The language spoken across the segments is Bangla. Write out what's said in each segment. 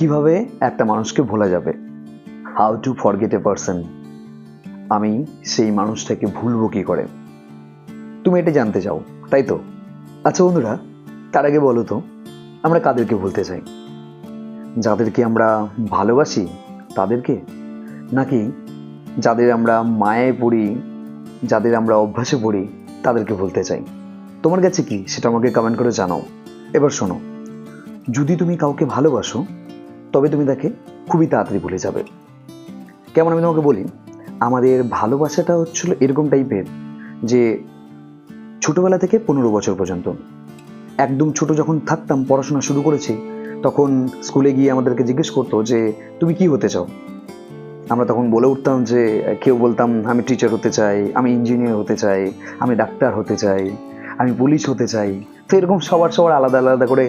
কীভাবে একটা মানুষকে ভোলা যাবে? How to forget a person আমি সেই মানুষটাকে ভুলবো কি করে? তুমি এটা জানতে চাও, তাই তো? আচ্ছা বন্ধুরা, তার আগে বলো তো, আমরা কাদেরকে ভুলতে চাই? যাদেরকে আমরা ভালোবাসি, তাদেরকে? নাকি যাদের আমরা মায়ায় পড়ি, যাদের আমরা অভ্যাসে পড়ি, তাদেরকে ভুলতে চাই? তোমার কাছে কি? সেটা আমাকে কমেন্ট করে জানাও। এবার শোনো, যদি তুমি কাউকে ভালোবাসো তবে তুমি তাকে খুবই তাড়াতাড়ি ভুলে যাবে। কেমন আমি তোমাকে বলি, আমাদের ভালোবাসাটা হচ্ছিল এরকম টাইপের যে ছোটোবেলা থেকে পনেরো বছর পর্যন্ত। একদম ছোট যখন থাকতাম, পড়াশোনা শুরু করেছি, তখন স্কুলে গিয়ে আমাদেরকে জিজ্ঞেস করতো যে, তুমি কি হতে চাও? আমরা তখন বলে উঠতাম যে, কেউ বলতাম, আমি টিচার হতে চাই, আমি ইঞ্জিনিয়ার হতে চাই, আমি ডাক্তার হতে চাই, আমি পুলিশ হতে চাই তো এরকম সবার সবার আলাদা আলাদা করে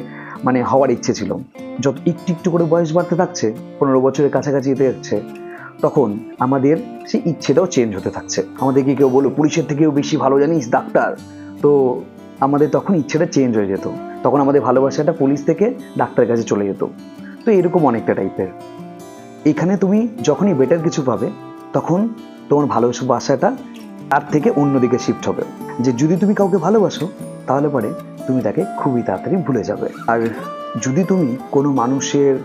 মানে হওয়ার ইচ্ছে ছিল। যত একটু একটু করে বয়স বাড়তে থাকছে, পনেরো বছরের কাছাকাছি যেতে যাচ্ছে, তখন আমাদের সেই ইচ্ছেটাও চেঞ্জ হতে থাকছে। আমাদেরকে কেউ বলো পুলিশের থেকেও বেশি ভালো জানিস, ডাক্তার। তো আমাদের তখন ইচ্ছেটা চেঞ্জ হয়ে যেত। তখন আমাদের ভালোবাসাটা পুলিশ থেকে ডাক্তারের কাছে চলে যেত। তো এরকম অনেকটা টাইপের এখানে তুমি যখনই বেটার কিছু পাবে, তখন তোমার ভালোবাসাটা তার থেকে অন্যদিকে শিফট হবে। যে যদি তুমি কাউকে ভালোবাসো, তাহলে পরে তুমি তাকে খুবই তাড়াতাড়ি ভুলে যাবে। আর যদি তুমি কোনো মানুষের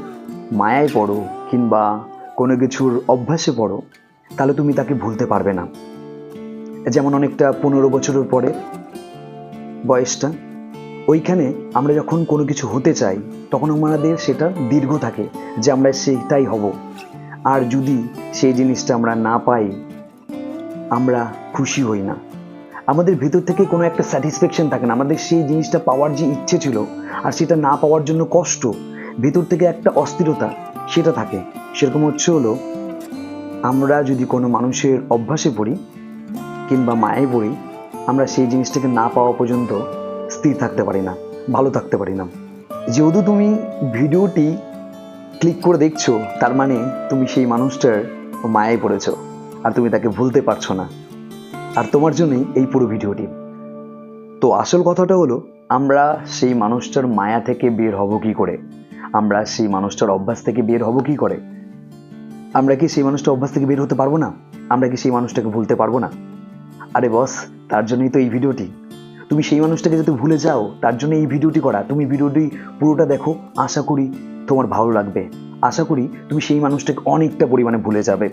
মায়ায় পড়ো কিংবা কোনো কিছুর অভ্যাসে পড়ো, তাহলে তুমি তাকে ভুলতে পারবে না। যেমন অনেকটা পনেরো বছরের পরে বয়সটা, ওইখানে আমরা যখন কোনো কিছু হতে চাই, তখন আমাদের সেটা দীর্ঘ থাকে যে আমরা সেটাই হব। আর যদি সেই জিনিসটা আমরা না পাই, আমরা খুশি হই না। আমাদের ভিতর থেকে কোনো একটা স্যাটিসফ্যাকশন থাকে না। আমাদের সেই জিনিসটা পাওয়ার যে ইচ্ছে ছিল আর সেটা না পাওয়ার জন্য কষ্ট, ভিতর থেকে একটা অস্থিরতা সেটা থাকে। সেরকম হচ্ছে হলো, আমরা যদি কোনো মানুষের অভ্যাসে পড়ি কিংবা মায়ে পড়ি, আমরা সেই জিনিসটাকে না পাওয়া পর্যন্ত স্থির থাকতে পারি না, ভালো থাকতে পারি না। যেহেতু তুমি ভিডিওটি ক্লিক করে দেখছ, তার মানে তুমি সেই মানুষটার মায়ায় পড়েছো আর তুমি তাকে ভুলতে পারছ না। আর তোমার জন্যই এই পুরো ভিডিওটি। তো আসল কথাটা হলো, আমরা সেই মানুষটার মায়া থেকে বের হব কি করে? আমরা সেই মানুষটার অভ্যাস থেকে বের হব কি করে? আমরা কি সেই মানুষটার অভ্যাস থেকে বের হতে পারব না? আমরা কি সেই মানুষটাকে ভুলতে পারব না? আরে বস, তার জন্যই তো এই ভিডিওটি। তুমি সেই মানুষটাকে যাতে ভুলে যাও, তার জন্য এই ভিডিওটি করা। তুমি ভিডিওটি পুরোটা দেখো, আশা করি তোমার ভালো লাগবে। আশা করি তুমি সেই মানুষটাকে অনেকটা পরিমাণে ভুলে যাবে।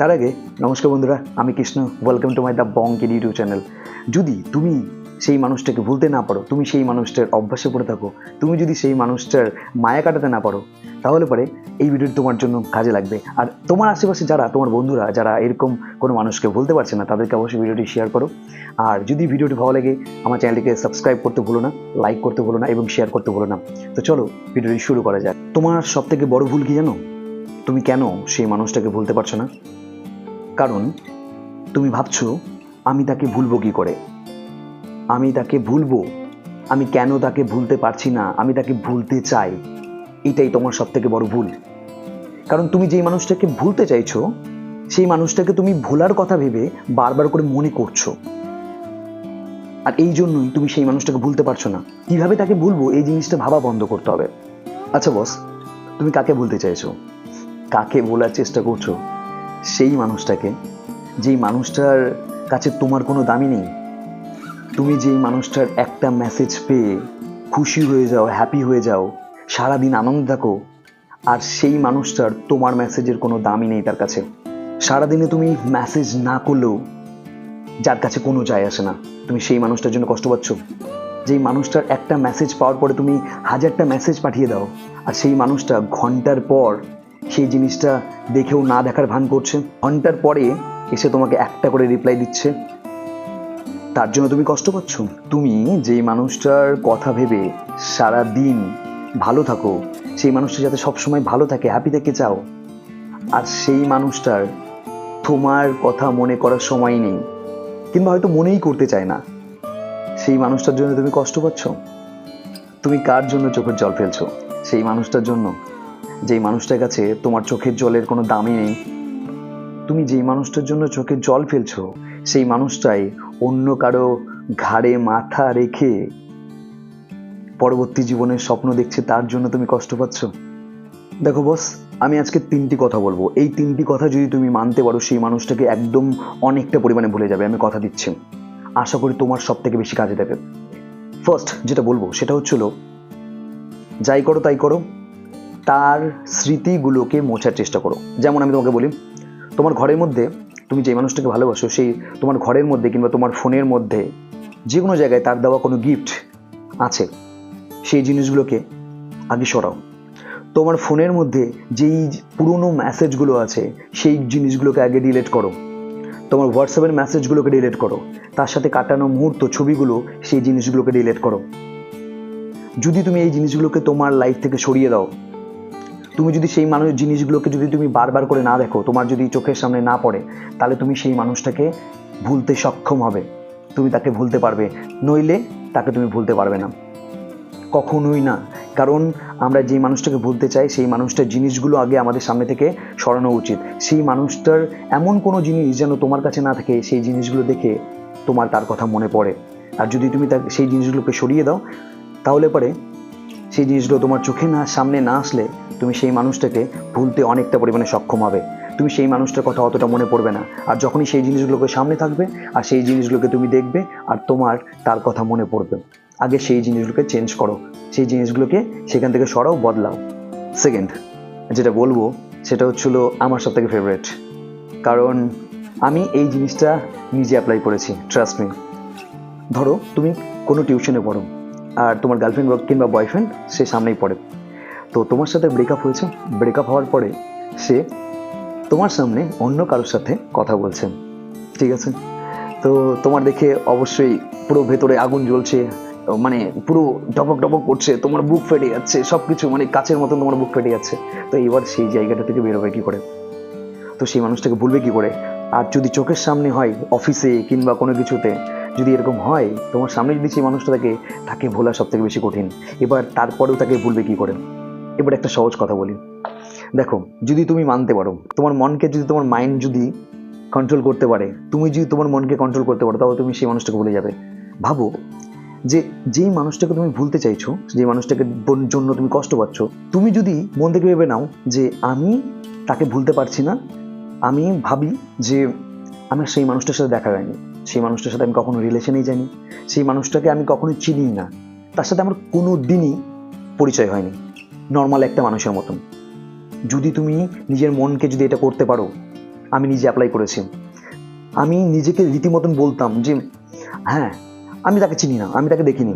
তার আগে, নমস্কার বন্ধুরা, আমি Krishna welcome to my the বঙ্কের YouTube channel যদি তুমি সেই মানুষটাকে ভুলতে না পারো, তুমি সেই মানুষটার অভ্যাসে পড়ে থাকো, তুমি যদি সেই মানুষটার মায়া কাটাতে না পারো, তাহলে পরে এই ভিডিওটি তোমার জন্য কাজে লাগবে। আর তোমার আশেপাশে যারা, তোমার বন্ধুরা, যারা এরকম কোনো মানুষকে ভুলতে পারছে না, তাদেরকে অবশ্যই ভিডিওটি শেয়ার করো। আর যদি ভিডিওটি ভালো লাগে, আমার চ্যানেলটিকে সাবস্ক্রাইব করতে ভুলো না লাইক করতে ভুলো না, এবং শেয়ার করতে ভুলো না। তো চলো, ভিডিওটি শুরু করা যাক। তোমার সব থেকে বড় ভুল কি জানো? তুমি কেন সেই মানুষটাকে ভুলতে পারছ না? কারণ তুমি ভাবছ আমি তাকে ভুলবো কি করে? আমি তাকে ভুলবো? আমি কেন তাকে ভুলতে পারছি না? আমি তাকে ভুলতে চাই? এটাই তোমার সব থেকে বড় ভুল। কারণ তুমি যেই মানুষটাকে ভুলতে চাইছো, সেই মানুষটাকে তুমি ভোলার কথা ভেবে বারবার করে মনে করছ। আর এই জন্যই তুমি সেই মানুষটাকে ভুলতে পারছ না। কীভাবে তাকে ভুলবো? এই জিনিসটা ভাবা বন্ধ করতে হবে। আচ্ছা বস, তুমি কাকে ভুলতে চাইছো? কাকে বলার চেষ্টা করছ? সেই মানুষটাকে, যেই মানুষটার কাছে তোমার কোনো দামি নেই, তুমি যেই মানুষটার একটা মেসেজ পেয়ে খুশি হয়ে যাও হ্যাপি হয়ে যাও, সারাদিন আনন্দ থাকো, আর সেই মানুষটার তোমার মেসেজের কোনো দামই নেই তার কাছে। সারাদিনে তুমি মেসেজ না করলেও যার কাছে কোনো যায় আসে না। তুমি সেই মানুষটার জন্য কষ্ট পাচ্ছ। যেই মানুষটার একটা মেসেজ পাওয়ার পরে তুমি হাজারটা মেসেজ পাঠিয়ে দাও, আর সেই মানুষটা ঘণ্টার পর সেই জিনিসটা দেখেও না দেখার ভান করছে। ঘণ্টার পরে এসে তোমাকে একটা করে রিপ্লাই দিচ্ছে। তার জন্য তুমি কষ্ট পাচ্ছ? তুমি যেই মানুষটার কথা ভেবে সারা দিন ভালো থাকো, সেই মানুষটা যাতে সবসময় ভালো থাকে হ্যাপি থেকে চাও আর সেই মানুষটার তোমার কথা মনে করার সময় নেই, কিংবা হয়তো মনেই করতে চায় না, সেই মানুষটার জন্য তুমি কষ্ট পাচ্ছ? তুমি কার জন্য চোখের জল ফেলছো? সেই মানুষটার জন্য যেই মানুষটার কাছে তোমার চোখের জলের কোনো দামই নেই, তুমি যেই মানুষটার জন্য চোখে জল ফেলছো, সেই মানুষটাই অন্য কারও ঘাড়ে মাথা রেখে পরবর্তী জীবনের স্বপ্ন দেখছে, তার জন্য তুমি কষ্ট পাচ্ছ? দেখো বস আমি আজকে তিনটি কথা বলব। এই তিনটি কথা যদি তুমি মানতে পারো, সেই মানুষটাকে একদম অনেকটা পরিমাণে ভুলে যাবে, আমি কথা দিচ্ছি। আশা করি তোমার সব থেকে বেশি কাজে দেবে। ফার্স্ট যেটা বলব, সেটা হচ্ছিল, যাই করো তাই করো তার স্মৃতিগুলোকে মোছার চেষ্টা করো। যেমন আমি তোমাকে বলি, তোমার ঘরের মধ্যে তুমি যে মানুষটাকে ভালোবাসো, সেই তোমার ঘরের মধ্যে কিংবা তোমার ফোনের মধ্যে যে কোনো জায়গায় তার দেওয়া কোনো গিফট আছে, সেই জিনিসগুলোকে আগে সরাও। তোমার ফোনের মধ্যে যেই পুরনো মেসেজগুলো আছে, সেই জিনিসগুলোকে আগে ডিলেট করো। তোমার হোয়াটসঅ্যাপের মেসেজগুলোকে ডিলেট করো। তার সাথে কাটানো মুহূর্ত, ছবিগুলো, সেই জিনিসগুলোকে ডিলেট করো। যদি তুমি এই জিনিসগুলোকে তোমার লাইফ থেকে সরিয়ে দাও তুমি যদি সেই মানুষ, জিনিসগুলোকে যদি তুমি বারবার করে না দেখো, তোমার যদি চোখের সামনে না পড়ে, তাহলে তুমি সেই মানুষটাকে ভুলতে সক্ষম হবে। তুমি তাকে ভুলতে পারবে। নইলে তাকে তুমি ভুলতে পারবে না। কখনোই না। কারণ আমরা যে মানুষটাকে ভুলতে চাই, সেই মানুষটার জিনিসগুলো আগে আমাদের সামনে থেকে সরানো উচিত। সেই মানুষটার এমন কোনো জিনিস যেন তোমার কাছে না থাকে, সেই জিনিসগুলো দেখে তোমার তার কথা মনে পড়ে। আর যদি তুমি তার, সেই জিনিসগুলোকে সরিয়ে দাও, তাহলে পরে সেই জিনিসগুলো তোমার চোখে না, সামনে না আসলে তুমি সেই মানুষটাকে ভুলতে অনেকটা পরিমাণে সক্ষম হবে। তুমি সেই মানুষটার কথা অতটা মনে পড়বে না। আর যখনই সেই জিনিসগুলোকে সামনে থাকবে, আর সেই জিনিসগুলোকে তুমি দেখবে, আর তোমার তার কথা মনে পড়বে। আগে সেই জিনিসগুলোকে চেঞ্জ করো। সেই জিনিসগুলোকে সেখান থেকে সরাও, বদলাও। সেকেন্ড যেটা বলব, সেটা হচ্ছিল আমার সব থেকে ফেভারেট কারণ আমি এই জিনিসটা নিজে অ্যাপ্লাই করেছি ট্রাস্ট মি ধরো, তুমি কোনো টিউশনে পড়ো। আর তোমার গার্লফ্রেন্ড কিংবা বয়ফ্রেন্ড সে সামনেই পড়ে। তো তোমার সাথে ব্রেকআপ হয়েছে। ব্রেকআপ হওয়ার পরে সে তোমার সামনে অন্য কারোর সাথে কথা বলছে। ঠিক আছে? তো তোমার দেখে অবশ্যই পুরো ভেতরে আগুন জ্বলছে মানে পুরো টপক টপক করছে, তোমার বুক ফেটে যাচ্ছে সব কিছু মানে কাছের মতন তোমার বুক ফেটে যাচ্ছে। তো এবার সেই জায়গাটা থেকে বেরোবে কী করে? তো সেই মানুষটাকে ভুলবে কী করে? আর যদি চোখের সামনে হয় অফিসে কিংবা কোনো কিছুতে যদি এরকম হয়, তোমার সামনে যদি সেই মানুষটা থাকে তাকে ভোলা সব থেকে বেশি কঠিন, এবার তারপরেও তাকে ভুলবে কী করে? এবার একটা সহজ কথা বলি। দেখো, যদি তুমি মানতে পারো, তোমার মনকে যদি তোমার মাইন্ড যদি কন্ট্রোল করতে পারে, তুমি যদি তোমার মনকে কন্ট্রোল করতে পারো, তাহলে তুমি সেই মানুষটাকে ভুলে যাবে। ভাবো যে, যেই মানুষটাকে তুমি ভুলতে চাইছো যে মানুষটাকে জন্য তুমি কষ্ট পাচ্ছ, তুমি যদি মন থেকে ভেবে নাও যে, আমি তাকে ভুলতে পারছি না, আমি ভাবি যে, আমার সেই মানুষটার সাথে দেখা হয়নি। সেই মানুষটার সাথে আমি কখনো রিলেশনেই যাইনি, সেই মানুষটাকে আমি কখনো চিনি না। তার সাথে আমার কোনো দিনই পরিচয় হয়নি নর্মাল একটা মানুষের মতন। যদি তুমি নিজের মনকে যদি এটা করতে পারো, আমি নিজে অ্যাপ্লাই করেছি। আমি নিজেকে রীতিমতন বলতাম যে হ্যাঁ আমি তাকে চিনি না, আমি তাকে দেখিনি।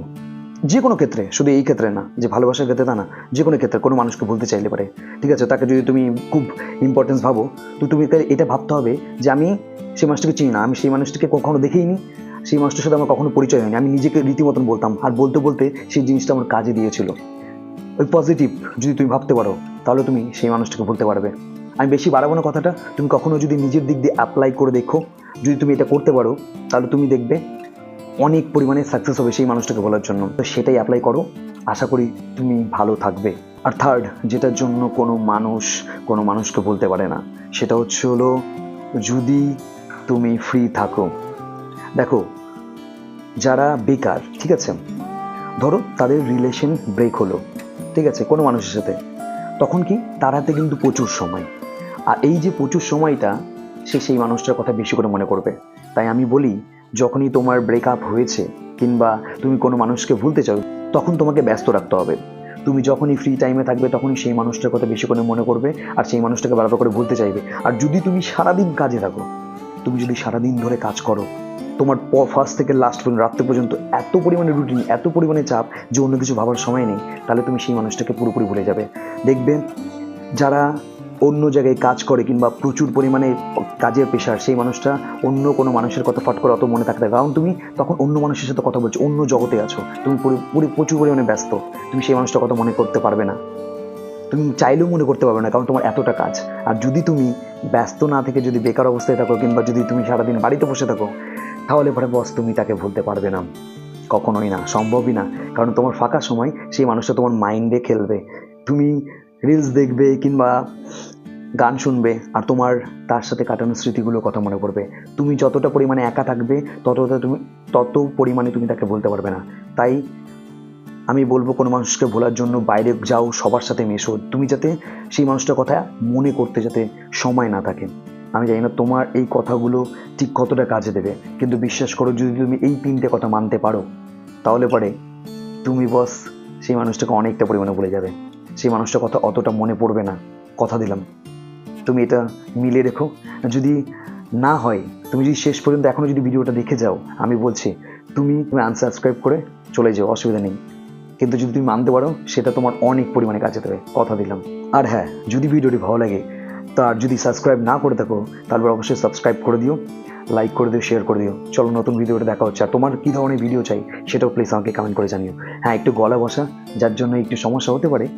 যে কোনো ক্ষেত্রে, শুধু এই ক্ষেত্রে না, যে ভালোবাসার ক্ষেত্রে তা না, যে কোনো ক্ষেত্রে কোনো মানুষকে বলতে চাইলে পারে। ঠিক আছে, তাকে যদি তুমি খুব ইম্পর্টেন্স ভাবো, তো তুমি এটা ভাবতে হবে যে আমি সেই মানুষটাকে চিনি না। আমি সেই মানুষটাকে কখনো দেখেইনি সেই মানুষটার সাথে আমার কখনো পরিচয় হয়নি। আমি নিজেকে রীতিমতন বলতাম। আর বলতে বলতে সেই জিনিসটা আমার কাজে দিয়েছিল। ওই পজিটিভ যদি তুমি ভাবতে পারো, তাহলে তুমি সেই মানুষটাকে বলতে পারবে। আমি বেশি বাড়াবো না কথাটা। তুমি কখনো যদি নিজের দিক দিয়ে অ্যাপ্লাই করে দেখো, যদি তুমি এটা করতে পারো, তাহলে তুমি দেখবে অনেক পরিমাণে সাকসেস হবে সেই মানুষটাকে বলার জন্য। তো সেটাই অ্যাপ্লাই করো। আশা করি তুমি ভালো থাকবে। আর থার্ড যেটার জন্য কোনো মানুষ কোনো মানুষকে বলতে পারে না, সেটা হচ্ছে হলো যদি তুমি ফ্রি থাকো। দেখো, যারা বেকার, ঠিক আছে? ধরো তাদের রিলেশন ব্রেক হলো, ঠিক আছে, কোনো মানুষের সাথে। তখন কি? তার হাতে কিন্তু প্রচুর সময়। আর এই যে প্রচুর সময়টা, সে সেই মানুষটার কথা বেশি করে মনে করবে। তাই আমি বলি, যখনই তোমার ব্রেকআপ হয়েছে, কিংবা তুমি কোনো মানুষকে ভুলতে চাও, তখন তোমাকে ব্যস্ত রাখতে হবে। তুমি যখনই ফ্রি টাইমে থাকবে, তখনই সেই মানুষটার কথা বেশি করে মনে করবে, আর সেই মানুষটাকে বারবার করে ভুলতে চাইবে। আর যদি তুমি সারাদিন কাজে থাকো তুমি যদি সারাদিন ধরে কাজ করো, তোমার ফার্স্ট থেকে লাস্ট পর্যন্ত, রাত্রে পর্যন্ত এত পরিমাণে রুটিন এত পরিমাণে চাপ যে অন্য কিছু ভাবার সময় নেই, তাহলে তুমি সেই মানুষটাকে পুরোপুরি ভুলে যাবে। দেখবে যারা অন্য জায়গায় কাজ করে কিংবা প্রচুর পরিমাণে কাজের পেশার সেই মানুষটা অন্য কোনো মানুষের কথা ফট করে অত মনে থাকতে কারণ তুমি তখন অন্য মানুষের সাথে কথা বলছো, অন্য জগতে আছো। তুমি পুরো পুরো, প্রচুর পরিমাণে ব্যস্ত। তুমি সেই মানুষটার কথা মনে করতে পারবে না। তুমি চাইলেও মনে করতে পারবে না, কারণ তোমার এতটা কাজ। আর যদি তুমি ব্যস্ত না থেকে যদি বেকার অবস্থায় থাকো কিংবা যদি তুমি সারাদিন বাড়িতে বসে থাকো, তাহলে পরে বস তুমি তাকে ভুলতে পারবে না। কখনোই না, সম্ভবই না। কারণ তোমার ফাঁকা সময়, সেই মানুষটা তোমার মাইন্ডে খেলবে। তুমি রিলস দেখবে কিংবা গান শুনবে, আর তোমার তার সাথে কাটানো স্মৃতিগুলো কথা মনে পড়বে। তুমি যতটা পরিমাণে একা থাকবে, ততটা তুমি, তত পরিমাণে তুমি তাকে বলতে পারবে না। তাই আমি বলব কোনো মানুষকে ভোলার জন্য বাইরে যাও, সবার সাথে মেশো। তুমি যাতে সেই মানুষটার কথা মনে করতে যাতে সময় না থাকে। আমি জানি না তোমার এই কথাগুলো ঠিক কতটা কাজে দেবে, কিন্তু বিশ্বাস করো যদি তুমি এই তিনটে কথা মানতে পারো, তাহলে পরে তুমি বস সেই মানুষটাকে অনেকটা পরিমাণে ভুলে যাবে। সেই মানুষটার কথা অতটা মনে পড়বে না। কথা দিলাম। তুমি এটা মিলে রেখো। যদি না হয়, তুমি যদি শেষ পর্যন্ত এখনও যদি ভিডিওটা দেখে যাও, আমি বলছি, তুমি তুমি আনসাবস্ক্রাইব করে চলে যাও, অসুবিধা নেই। কিন্তু যদি তুমি মানতে পারো, সেটা তোমার অনেক পরিমাণে কাজে দেবে, কথা দিলাম। আর হ্যাঁ যদি ভিডিওটি ভালো লাগে তার যদি সাবস্ক্রাইব না করে থাকো তারপর অবশ্যই সাবস্ক্রাইব করে দিও লাইক করে দিও শেয়ার করে দিও। চলো, নতুন ভিডিওটা দেখা হচ্ছে। আর তোমার কী ধরনের ভিডিও চাই, সেটাও প্লিজ আমাকে কমেন্ট করে জানিও। হ্যাঁ একটু গলা বসা, যার জন্য একটু সমস্যা হতে পারে